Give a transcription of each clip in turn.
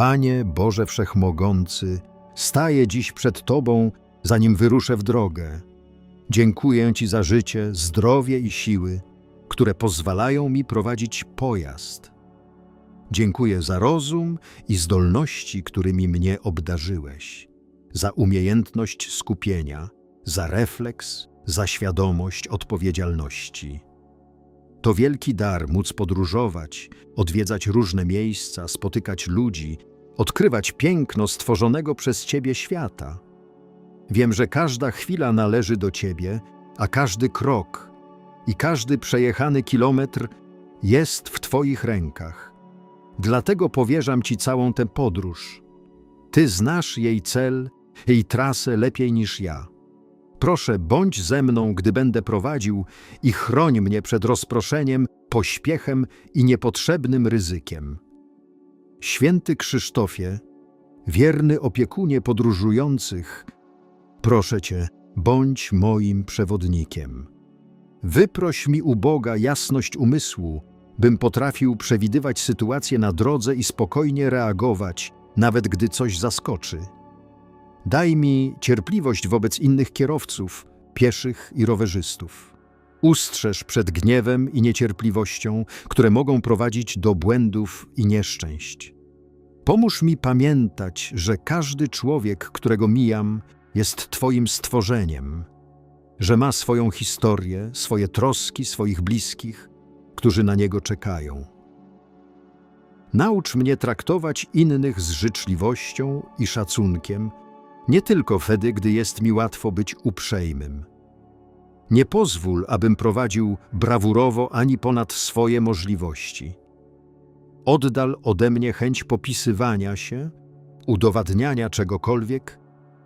Panie Boże Wszechmogący, staję dziś przed Tobą, zanim wyruszę w drogę. Dziękuję Ci za życie, zdrowie i siły, które pozwalają mi prowadzić pojazd. Dziękuję za rozum i zdolności, którymi mnie obdarzyłeś, za umiejętność skupienia, za refleks, za świadomość odpowiedzialności. To wielki dar móc podróżować, odwiedzać różne miejsca, spotykać ludzi, odkrywać piękno stworzonego przez Ciebie świata. Wiem, że każda chwila należy do Ciebie, a każdy krok i każdy przejechany kilometr jest w Twoich rękach. Dlatego powierzam Ci całą tę podróż. Ty znasz jej cel, jej trasę lepiej niż ja. Proszę, bądź ze mną, gdy będę prowadził i chroń mnie przed rozproszeniem, pośpiechem i niepotrzebnym ryzykiem. Święty Krzysztofie, wierny opiekunie podróżujących, proszę Cię, bądź moim przewodnikiem. Wyproś mi u Boga jasność umysłu, bym potrafił przewidywać sytuacje na drodze i spokojnie reagować, nawet gdy coś zaskoczy. Daj mi cierpliwość wobec innych kierowców, pieszych i rowerzystów. Ustrzeż przed gniewem i niecierpliwością, które mogą prowadzić do błędów i nieszczęść. Pomóż mi pamiętać, że każdy człowiek, którego mijam, jest Twoim stworzeniem, że ma swoją historię, swoje troski, swoich bliskich, którzy na niego czekają. Naucz mnie traktować innych z życzliwością i szacunkiem, nie tylko wtedy, gdy jest mi łatwo być uprzejmym. Nie pozwól, abym prowadził brawurowo ani ponad swoje możliwości. Oddal ode mnie chęć popisywania się, udowadniania czegokolwiek,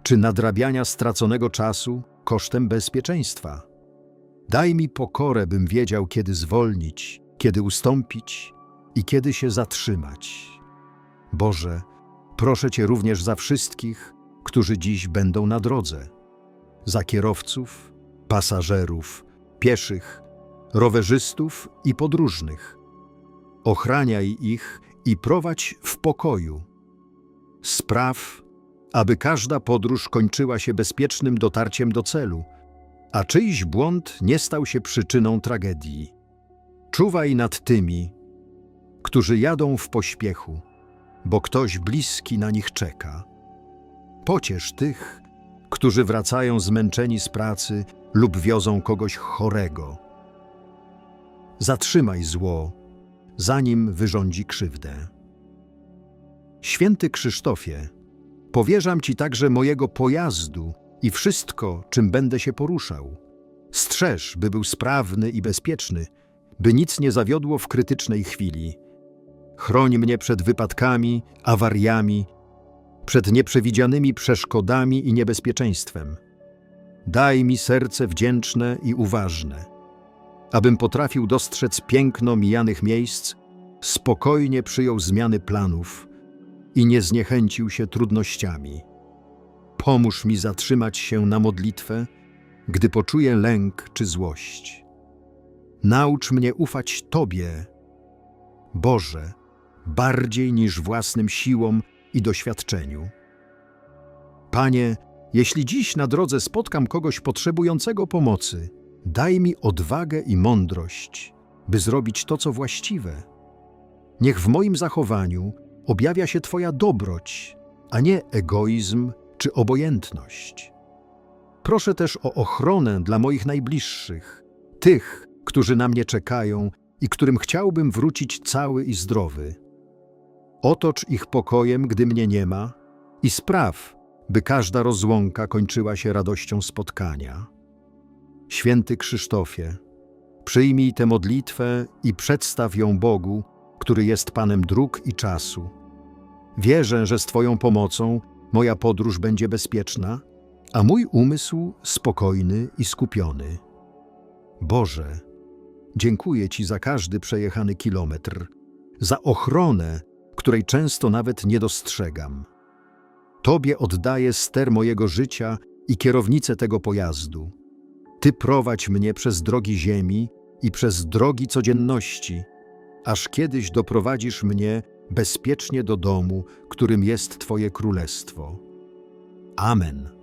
czy nadrabiania straconego czasu kosztem bezpieczeństwa. Daj mi pokorę, bym wiedział, kiedy zwolnić, kiedy ustąpić i kiedy się zatrzymać. Boże, proszę Cię również za wszystkich, którzy dziś będą na drodze. Za kierowców, pasażerów, pieszych, rowerzystów i podróżnych. Ochraniaj ich i prowadź w pokoju. Spraw, aby każda podróż kończyła się bezpiecznym dotarciem do celu, a czyjś błąd nie stał się przyczyną tragedii. Czuwaj nad tymi, którzy jadą w pośpiechu, bo ktoś bliski na nich czeka. Pociesz tych, którzy wracają zmęczeni z pracy lub wiozą kogoś chorego. Zatrzymaj zło, zanim wyrządzi krzywdę. Święty Krzysztofie, powierzam Ci także mojego pojazdu i wszystko, czym będę się poruszał. Strzeż, by był sprawny i bezpieczny, by nic nie zawiodło w krytycznej chwili. Chroń mnie przed wypadkami, awariami, przed nieprzewidzianymi przeszkodami i niebezpieczeństwem. Daj mi serce wdzięczne i uważne, abym potrafił dostrzec piękno mijanych miejsc, spokojnie przyjął zmiany planów i nie zniechęcił się trudnościami. Pomóż mi zatrzymać się na modlitwę, gdy poczuję lęk czy złość. Naucz mnie ufać Tobie, Boże, bardziej niż własnym siłom i doświadczeniu. Panie, jeśli dziś na drodze spotkam kogoś potrzebującego pomocy, daj mi odwagę i mądrość, by zrobić to, co właściwe. Niech w moim zachowaniu objawia się Twoja dobroć, a nie egoizm czy obojętność. Proszę też o ochronę dla moich najbliższych, tych, którzy na mnie czekają i którym chciałbym wrócić cały i zdrowy. Otocz ich pokojem, gdy mnie nie ma, i spraw, by każda rozłąka kończyła się radością spotkania. Święty Krzysztofie, przyjmij tę modlitwę i przedstaw ją Bogu, który jest Panem dróg i czasu. Wierzę, że z Twoją pomocą moja podróż będzie bezpieczna, a mój umysł spokojny i skupiony. Boże, dziękuję Ci za każdy przejechany kilometr, za ochronę, której często nawet nie dostrzegam. Tobie oddaję ster mojego życia i kierownicę tego pojazdu. Ty prowadź mnie przez drogi ziemi i przez drogi codzienności, aż kiedyś doprowadzisz mnie, bezpiecznie do domu, którym jest Twoje królestwo. Amen.